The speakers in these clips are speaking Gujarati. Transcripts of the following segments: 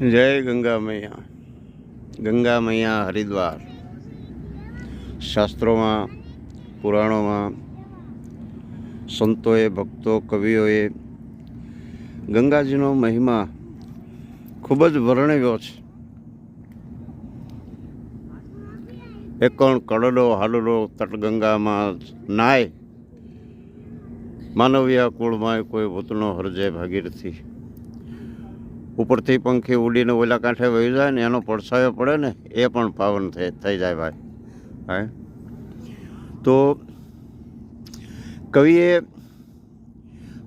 જય ગંગા મૈયા ગંગા મૈયા હરિદ્વાર. શાસ્ત્રોમાં, પુરાણોમાં, સંતોએ, ભક્તો, કવિઓએ ગંગાજીનો મહિમા ખૂબ જ વર્ણવ્યો છે. એકણ કડલો હાલલો તટગંગામાં નાય. માનવીયા કુળમાં કોઈ ભૂતનો હરજે ભાગીરથી. ઉપરથી પંખી ઉડીને ઓલા કાંઠે વહી જાય ને એનો પડછાયો પડે ને, એ પણ પાવન થઈ જાય ભાઈ. હે? તો કવિએ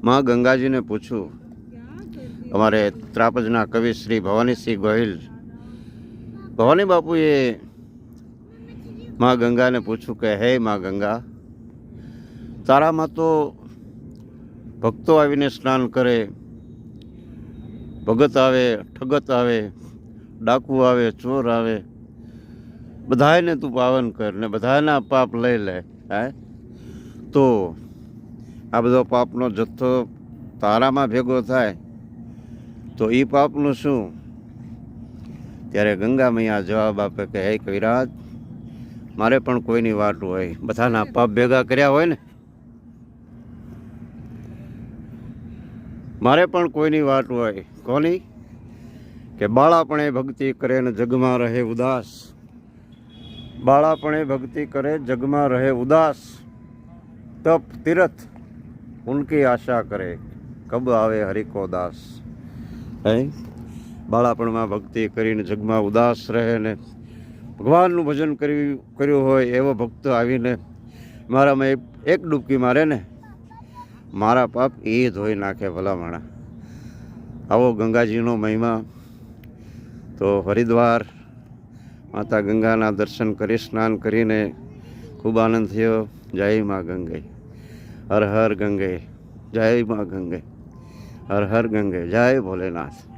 માં ગંગાજીને પૂછ્યું, અમારે ત્રાપજના કવિ શ્રી ભવાનીસિંહ ગોહિલ, ભવાની બાપુએ માં ગંગાને પૂછ્યું કે, હે માં ગંગા, તારામાં તો ભક્તો આવીને સ્નાન કરે ભગત આવે, ઠગત આવે, ડાકુ આવે, ચોર આવે. બધાયને તું પાવન કર ને બધાના પાપ લઈ લે, હે? તો આ બધો પાપનો જથ્થો તારામાં ભેગો થાય, તો એ પાપનું શું? ત્યારે ગંગા મૈયા જવાબ આપે કે, હે કવિરાજ, મારે પણ કોઈની વાટ હોય. બધાના પાપ ભેગા કર્યા હોય ને મારે પણ કોઈની વાત હોય. કોની? કે બાળાપણે ભક્તિ કરે ને જગમાં રહે ઉદાસ. બાળાપણે ભક્તિ કરે, જગમાં રહે ઉદાસ. તપ, તીરથ, ઉનકી આશા કરે. કબ આવે હરિકો દાસ? હે? બાળાપણમાં ભક્તિ કરીને જગમાં ઉદાસ રહે ને ભગવાનનું ભજન કર્યું કર્યું હોય એવો ભક્ત આવીને મારામાં એક- ડૂબકી મારે ને. મારા પાપ એ ધોઈ નાખે ભલામણા. આવો ગંગાજીનો મહિમા. તો હરિદ્વાર માતા ગંગાના દર્શન કરી, સ્નાન કરીને ખૂબ આનંદ થયો. જય મા ગંગે. હર હર ગંગે. જય મા ગંગે. હર હર ગંગે. જય ભોલેનાથ.